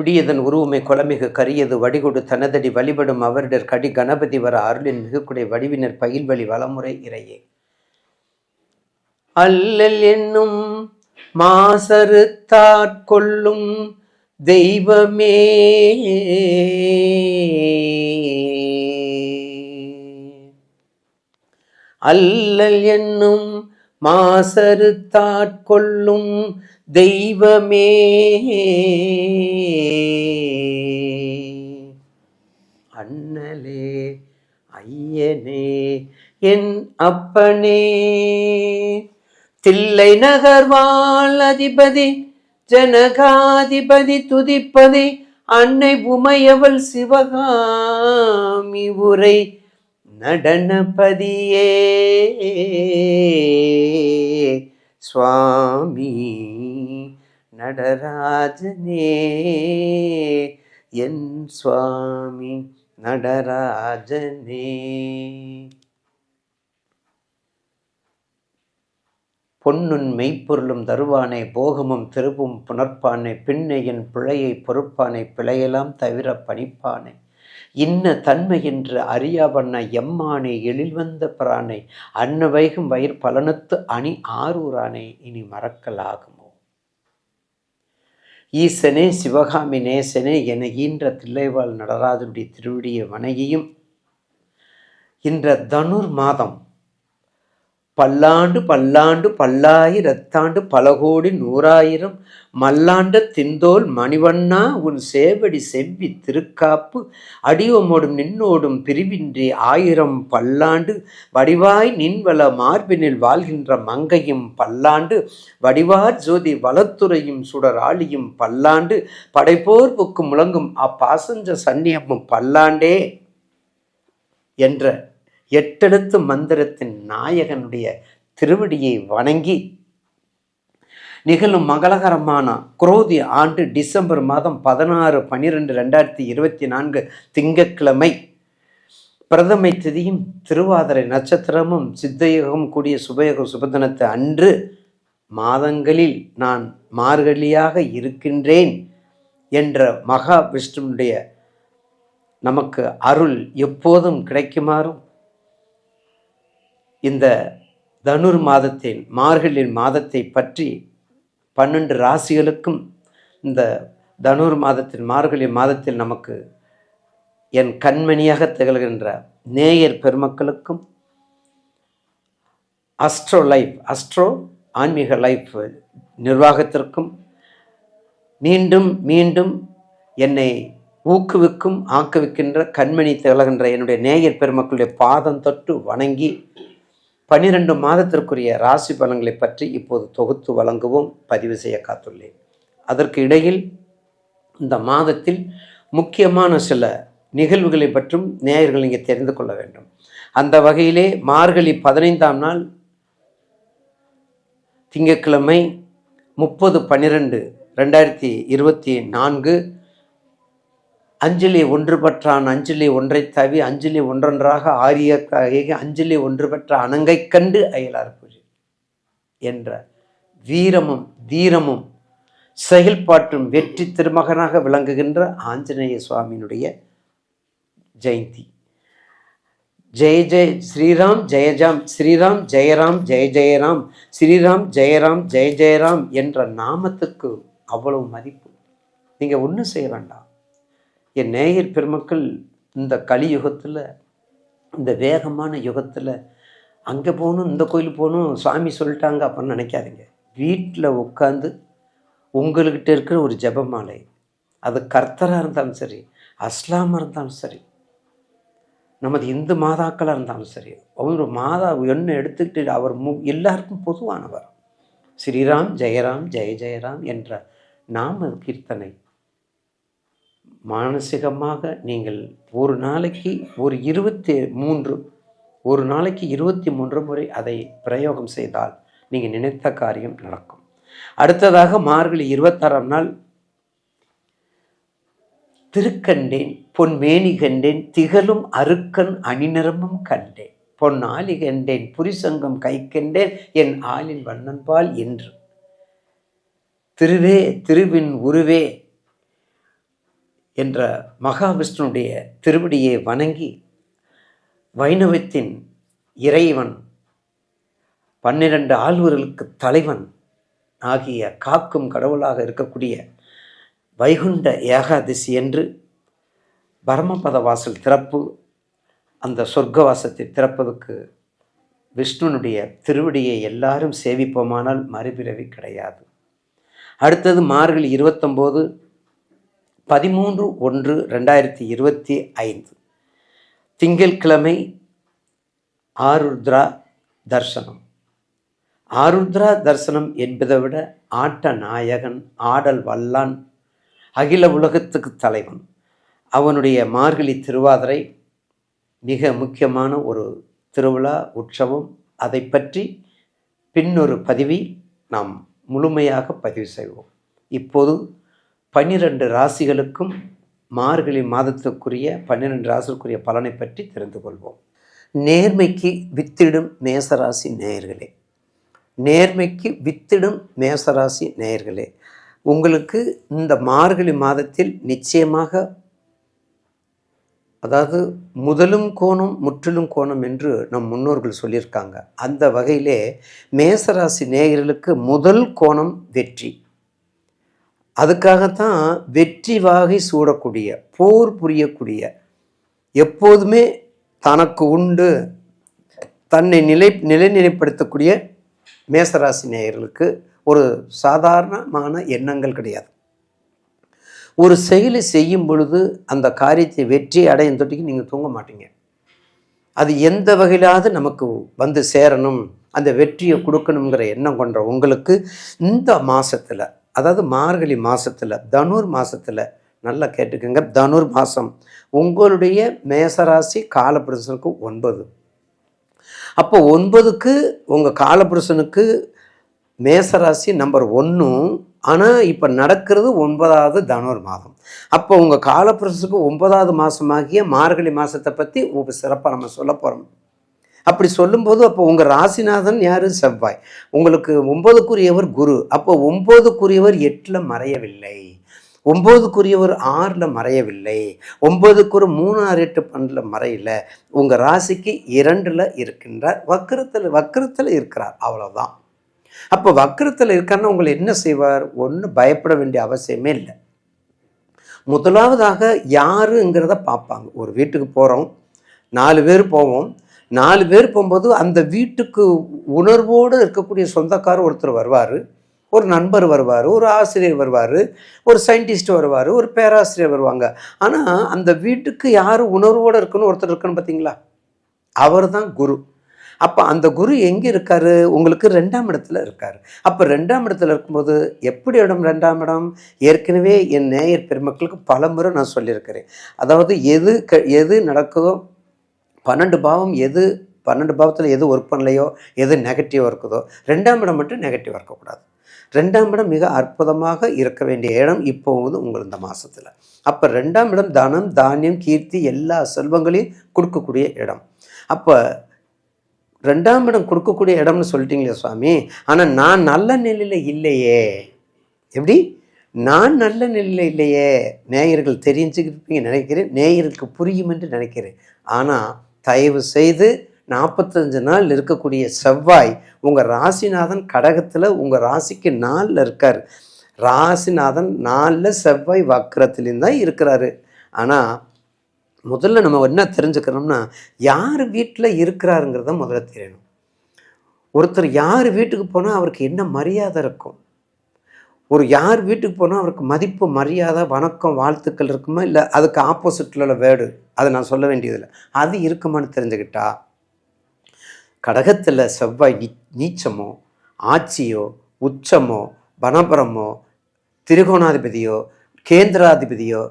பிடியதன் உருவமை கொலமிகு கரியது வடிகொடு தனதடி வழிபடும் அவரிடர் கடி கணபதி வர அருளின் மிகுக்குடை வடிவினர் பயில்வழி வளமுறை இறையே. அல்லல் என்னும் மாசறுத்தாட்கொள்ளும் தெய்வமே. அல்லல் என்னும் மாசறுத்தாட்கொள்ளும் தெய்வமே. அண்ணலே ஐயனே என் அப்பனே. தில்லை நகர்வாள் அதிபதி ஜனகாதிபதி துதிப்பதி அன்னை உமையவள் சிவகாமி உரை நடனபதியே. சுவாமி நடராஜனே. என் சுவாமி நடராஜனே. பொன்னுன் மெய்ப்பொருளும் தருவானை போகமும் திருப்பும் புணர்ப்பானை பின்னையின் பிழையை பொறுப்பானை பிழையெல்லாம் தவிர பணிப்பானை. இன்ன தன்மை என்று அறியாவண்ண எம்மானே எழில் வந்த அன்ன வைகும் வயிற் பலனத்து அணி ஆரூரானே இனி மறக்கலாகுமோ? ஈசனே சிவகாமி நேசனே என ஈன்ற தில்லைவாழ் நடராஜனுடைய திருவிடிய வணகியும் இன்ற தனுர் மாதம் பல்லாண்டு பல்லாண்டு பல்லாயிரத்தாண்டு பல கோடி நூறாயிரம் மல்லாண்ட திந்தோல் மணிவண்ணா உன் சேவடி செவ்வி திருக்காப்பு அடியோமோடும் நின்னோடும் பிரிவின்றி ஆயிரம் பல்லாண்டு வடிவாய் நின்வள மார்பினில் வாழ்கின்ற மங்கையும் பல்லாண்டு வடிவார் ஜோதி வளத்துறையும் சுடராளியும் பல்லாண்டு படைப்போர் புக்கு முழங்கும் அப்பாசஞ்ச சன்னியமும் பல்லாண்டே என்ற எட்டெழுத்து மந்திரத்தின் நாயகனுடைய திருவடியை வணங்கி நிகழும் மங்களகரமான குரோதி ஆண்டு டிசம்பர் மாதம் பதினாறு பன்னிரெண்டு ரெண்டாயிரத்தி இருபத்தி நான்கு திங்கட்கிழமை. பிரதமை திதியும் திருவாதிரை நட்சத்திரமும் சித்தயுகம் கூடிய சுபயோக சுபதினத்தை அன்று மாதங்களில் நான் மார்கழியாக இருக்கின்றேன் என்ற மகா விஷ்ணுனுடைய நமக்கு அருள் எப்போதும் கிடைக்குமாறும் இந்த தனுர் மாதத்தின் மார்கழியின் மாதத்தை பற்றி பன்னெண்டு ராசிகளுக்கும் இந்த தனுர் மாதத்தின் மார்கழி மாதத்தில் நமக்கு என் கண்மணியாக திகழ்கின்ற நேயர் பெருமக்களுக்கும் அஸ்ட்ரோ லைஃப் அஸ்ட்ரோ ஆன்மீக லைஃப் நிர்வாகத்திற்கும் மீண்டும் மீண்டும் என்னை ஊக்குவிக்கும் ஆக்குவிக்கின்ற கண்மணி திகழ்கின்ற என்னுடைய நேயர் பெருமக்களுடைய பாதம் தொட்டு வணங்கி பன்னிரண்டு மாதத்திற்குரிய ராசி பலன்களை பற்றி இப்போது தொகுத்து வழங்கவும் பதிவு செய்ய காத்துள்ளேன். அதற்கு இடையில் இந்த மாதத்தில் முக்கியமான சில நிகழ்வுகளை பற்றும் நேயர்கள் இங்கே தெரிந்து கொள்ள வேண்டும். அந்த வகையிலே மார்கழி பதினைந்தாம் நாள் திங்கட்கிழமை முப்பது பன்னிரெண்டு ரெண்டாயிரத்தி இருபத்தி நான்கு அஞ்சலி ஒன்று பெற்றான் அஞ்சலி ஒன்றை தவி அஞ்சலி ஒன்றொன்றாக ஆரிய அஞ்சலி ஒன்று பெற்ற அணங்கை கண்டு அயலார் பூஜை என்ற வீரமும் தீரமும் செயல்பாட்டும் வெற்றி திருமகனாக விளங்குகின்ற ஆஞ்சநேய சுவாமியினுடைய ஜெயந்தி. ஜெய ஜெய ஸ்ரீராம் ஜெயஜாம் ஸ்ரீராம் ஜெயராம் ஜெய ஜெயராம் ஸ்ரீராம் ஜெயராம் ஜெய ஜெயராம் என்ற நாமத்துக்கு அவ்வளவு மதிப்பு. நீங்கள் ஒன்றும் செய்ய வேண்டாம். என் நேயர் பெருமக்கள் இந்த கலியுகத்தில் இந்த வேகமான யுகத்தில் அங்கே போகணும் இந்த கோயில் போகணும் சுவாமி சொல்லிட்டாங்க அப்படின்னு நினைக்காதீங்க. வீட்டில் உட்காந்து உங்கள்கிட்ட இருக்கிற ஒரு ஜபமாலை அது கர்த்தராக இருந்தாலும் சரி அஸ்லாமாக இருந்தாலும் சரி நமது இந்து மாதாக்களாக இருந்தாலும் சரி அவர் மாதா என்ன எடுத்துக்கிட்டு அவர் மு எல்லாருக்கும் பொதுவானவர். ஸ்ரீராம் ஜெயராம் ஜெய ஜெயராம் என்ற நாம கீர்த்தனை மானசீகமாக நீங்கள் ஒரு நாளைக்கு ஒரு இருபத்தி மூன்று ஒரு நாளைக்கு இருபத்தி மூன்று முறை அதை பிரயோகம் செய்தால் நீங்கள் நினைத்த காரியம் நடக்கும். அடுத்ததாக மார்கழி இருபத்தாறாம் நாள் திருக்கண்டேன் பொன் மேனி கண்டேன் திகழும் அருக்கன் அணிநிறமும் கண்டேன். பொன் ஆலி கண்டேன் புரிசங்கம் கை கண்டேன் என் ஆளின் வண்ணன்பால் என்று. திருவே திருவின் உருவே என்ற மகாவிஷ்ணுடைய திருவடியை வணங்கி வைணவத்தின் இறைவன் பன்னிரண்டு ஆழ்வர்களுக்கு தலைவன் ஆகிய காக்கும் கடவுளாக இருக்கக்கூடிய வைகுண்ட ஏகாதசி என்று பரமபத வாசல் திறப்பு அந்த சொர்க்கவாசத்தை திறப்பதற்கு விஷ்ணுனுடைய திருவடியை எல்லாரும் சேவிப்போமானால் மறுபிறவி கிடையாது. அடுத்தது மார்கழி இருபத்தொம்போது பதிமூன்று ஒன்று ரெண்டாயிரத்தி இருபத்தி ஐந்து. திங்கட்கிழமை ஆருத்ரா தர்சனம். ஆருத்ரா தர்சனம் என்பதை விட ஆட்ட நாயகன் ஆடல் வல்லான் அகில உலகத்துக்கு தலைவன். அவனுடைய மார்கழி திருவாதிரை மிக முக்கியமான ஒரு திருவிழா உற்சவம். அதை பற்றி பின்னொரு பதிவில் நாம் முழுமையாக பதிவு செய்வோம். இப்போது பன்னிரண்டு ராசிகளுக்கும் மார்கழி மாதத்துக்குரிய பன்னிரெண்டு ராசிக்குரிய பலனை பற்றி தெரிந்து கொள்வோம். நேர்மைக்கு வித்திடும் மேசராசி நேயர்களே. நேர்மைக்கு வித்திடும் மேசராசி நேயர்களே உங்களுக்கு இந்த மார்கழி மாதத்தில் நிச்சயமாக அதாவது முதலும் கோணம் முற்றிலும் கோணம் என்று நம் முன்னோர்கள் சொல்லியிருக்காங்க. அந்த வகையிலே மேசராசி நேயர்களுக்கு முதல் கோணம் வெற்றி. அதுக்காகத்தான் வெற்றி வாகை சூடக்கூடிய போர் புரியக்கூடிய எப்போதுமே தனக்கு உண்டு தன்னை நிலை நிலைநிலைப்படுத்தக்கூடிய மேசராசி நேயர்களுக்கு ஒரு சாதாரணமான எண்ணங்கள் கிடையாது. ஒரு செயலை செய்யும் பொழுது அந்த காரியத்தை வெற்றி அடையும் தொட்டிக்கு நீங்கள் தூங்க மாட்டீங்க. அது எந்த வகையிலாவது நமக்கு வந்து சேரணும் அந்த வெற்றியை கொடுக்கணுங்கிற எண்ணம் கொண்ட உங்களுக்கு இந்த மாதத்தில் அதாவது மார்கழி மாதத்தில் தனுர் மாதத்தில் நல்லா கேட்டுக்கோங்க. தனுர் மாதம் உங்களுடைய மேசராசி காலபுருஷனுக்கு ஒன்பது. அப்போ ஒன்பதுக்கு உங்கள் காலபுருஷனுக்கு மேசராசி நம்பர் ஒன்றும் ஆனால் இப்போ நடக்கிறது ஒன்பதாவது தனுர் மாதம். அப்போ உங்கள் காலபுருஷனுக்கு ஒன்பதாவது மாதமாகிய மார்கழி மாதத்தை பற்றி உங்கள் சிறப்பாக நம்ம சொல்ல போகிறோம் அப்படி சொல்லும்போது அப்போ உங்கள் ராசிநாதன் யார்? செவ்வாய். உங்களுக்கு ஒம்பதுக்குரியவர் குரு. அப்போ ஒம்பதுக்குரியவர் எட்டில் மறையவில்லை. ஒம்போதுக்குரியவர் ஆறில் மறையவில்லை. ஒன்பதுக்கு ஒரு மூணு ஆறு எட்டு பன்னில் மறையில. உங்கள் ராசிக்கு இரண்டில் இருக்கின்றார். வக்கரத்தில் வக்கரத்தில் இருக்கிறார். அவ்வளோதான் அப்போ வக்கரத்தில் இருக்காருன்னா உங்களை என்ன செய்வார்? ஒன்றும் பயப்பட வேண்டிய அவசியமே இல்லை. முதலாவதாக யாருங்கிறத பார்ப்பாங்க. ஒரு வீட்டுக்கு போகிறோம் நாலு பேர் போவோம். நாலு பேர் போகும்போது அந்த வீட்டுக்கு உணர்வோடு இருக்கக்கூடிய சொந்தக்காரர் ஒருத்தர் வருவார். ஒரு நண்பர் வருவார் ஒரு ஆசிரியர் வருவார் ஒரு சயின்டிஸ்ட் வருவார் ஒரு பேராசிரியர் வருவாங்க. ஆனால் அந்த வீட்டுக்கு யார் உணர்வோடு இருக்கணும் ஒருத்தர் இருக்கணும் பார்த்தீங்களா? அவர் தான் குரு. அப்போ அந்த குரு எங்கே இருக்கார்? உங்களுக்கு ரெண்டாம் இடத்துல இருக்கார். அப்போ ரெண்டாம் இடத்துல இருக்கும்போது எப்படி இடம் ரெண்டாம் இடம்? ஏற்கனவே என் நேயர் பெருமக்களுக்கு பல முறை நான் சொல்லியிருக்கிறேன். அதாவது எது க எது நடக்குதோ பன்னெண்டு பாவம் எது பன்னெண்டு பாவத்தில் எது ஒர்க் பண்ணலையோ எது நெகட்டிவாக இருக்குதோ ரெண்டாம் இடம் மட்டும் நெகட்டிவாக இருக்கக்கூடாது. ரெண்டாம் இடம் மிக அற்புதமாக இருக்க வேண்டிய இடம் இப்போ வந்து உங்கள் இந்த மாதத்தில் அப்போ ரெண்டாம் இடம் தனம் தானியம் கீர்த்தி எல்லா செல்வங்களையும் கொடுக்கக்கூடிய இடம். அப்போ ரெண்டாம் இடம் கொடுக்கக்கூடிய இடம்னு சொல்லிட்டீங்களே சுவாமி ஆனால் நான் நல்ல நிலையில் இல்லையே. எப்படி? நான் நல்ல நிலையில் இல்லையே. நேயர்கள் தெரிஞ்சுக்கிட்டு நினைக்கிறேன் நேயர்களுக்கு புரியும் என்று நினைக்கிறேன். ஆனால் தயவு செய்து நாற்பத்தஞ்சு நாள் இருக்கக்கூடிய செவ்வாய் உங்கள் ராசிநாதன் கடகத்தில் உங்கள் ராசிக்கு நாளில் இருக்கார். ராசிநாதன் நாளில் செவ்வாய் வக்கரத்துலேயும் தான் இருக்கிறாரு. ஆனால் முதல்ல நம்ம என்ன தெரிஞ்சுக்கணும்னா யார் வீட்டில் இருக்கிறாருங்கிறத முதல்ல தெரியணும். ஒருத்தர் யார் வீட்டுக்கு போனால் அவருக்கு என்ன மரியாதை இருக்கும்? ஒரு யார் வீட்டுக்கு போனால் அவருக்கு மதிப்பு மரியாதை வணக்கம் வாழ்த்துக்கள் இருக்குமா? இல்லை அதுக்கு ஆப்போசிட்டில் உள்ள வேர்டு அதை நான் சொல்ல வேண்டியதில்லை. அது இருக்குமான்னு தெரிஞ்சுக்கிட்டா கடகத்தில் செவ்வாய் நீ நீச்சமோ ஆட்சியோ உச்சமோ வனபுரமோ திரிகோணாதிபதியோ கேந்திராதிபதியோ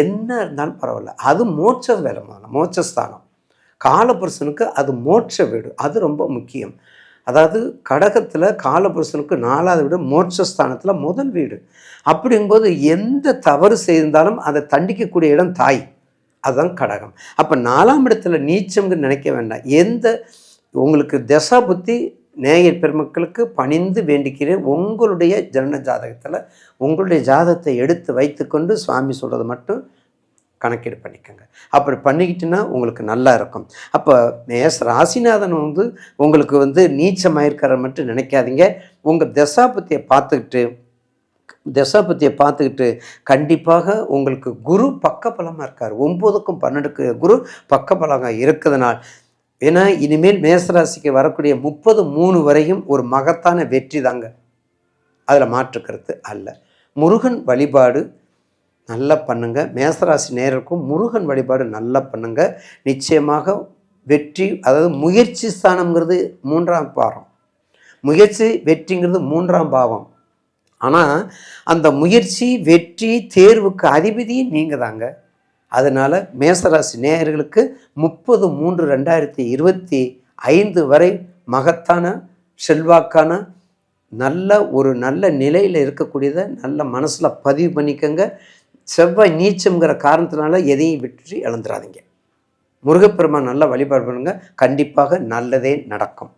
என்ன இருந்தாலும் பரவாயில்ல. அது மோட்ச வேலைமான மோட்சஸ்தானம். காலபுருஷனுக்கு அது மோட்ச வீடு. அது ரொம்ப முக்கியம். அதாவது கடகத்தில் காலபுருஷனுக்கு நாலாவது வீடு மோட்சஸ்தானத்தில் முதல் வீடு. அப்படிங்கும்போது எந்த தவறு செய்திருந்தாலும் அதை தண்டிக்கக்கூடிய இடம் தாய். அதுதான் கடகம். அப்போ நாலாம் இடத்துல நீச்சம்னு நினைக்க வேண்டாம். எந்த உங்களுக்கு தசா புத்தி நேயர் பெருமக்களுக்கு பணிந்து வேண்டிக்கிறேன். உங்களுடைய ஜனன ஜாதகத்தில் உங்களுடைய ஜாதகத்தை எடுத்து வைத்துக்கொண்டு சுவாமி சொல்கிறது மட்டும் கணக்கீடு பண்ணிக்கோங்க. அப்படி பண்ணிக்கிட்டுன்னா உங்களுக்கு நல்லா இருக்கும். அப்போ மேஸ் ராசிநாதன் வந்து உங்களுக்கு வந்து நீச்சமாயிருக்கிற மட்டும் நினைக்காதீங்க. உங்கள் தசாபத்தியை பார்த்துக்கிட்டு தசாபத்தியை பார்த்துக்கிட்டு கண்டிப்பாக உங்களுக்கு குரு பக்கபலமாக இருக்கார். ஒம்போதுக்கும் பன்னெண்டுக்கு குரு பக்கபலமாக இருக்கிறதுனால் ஏன்னா இனிமேல் மேசராசிக்கு வரக்கூடிய முப்பது மூணு வரையும் ஒரு மகத்தான வெற்றி தாங்க. அதில் மாற்றுக்கிறது அல்ல. முருகன் வழிபாடு நல்லா பண்ணுங்கள் மேசராசி நேருக்கும் முருகன் வழிபாடு நல்லா பண்ணுங்கள் நிச்சயமாக வெற்றி அதாவது முயற்சி ஸ்தானம்ங்கிறது மூன்றாம் பாவம். முயற்சி வெற்றிங்கிறது மூன்றாம் பாவம். ஆனால் அந்த முயற்சி வெற்றி தேர்வுக்கு அதிபதியும் நீங்கள் தாங்க அதனால் மேசராசி நேயர்களுக்கு முப்பது மூன்று ரெண்டாயிரத்தி இருபத்தி ஐந்து வரை மகத்தான செல்வாக்கான நல்ல ஒரு நல்ல நிலையில் இருக்கக்கூடியதை நல்ல மனசில் பதிவு பண்ணிக்கோங்க. செவ்வாய் நீச்சம்ங்கிற காரணத்தினால எதையும் விட்டு இழந்துடாதீங்க முருகப்பெருமான் நல்லா வழிபாடு பண்ணுங்க. கண்டிப்பாக நல்லதே நடக்கும்.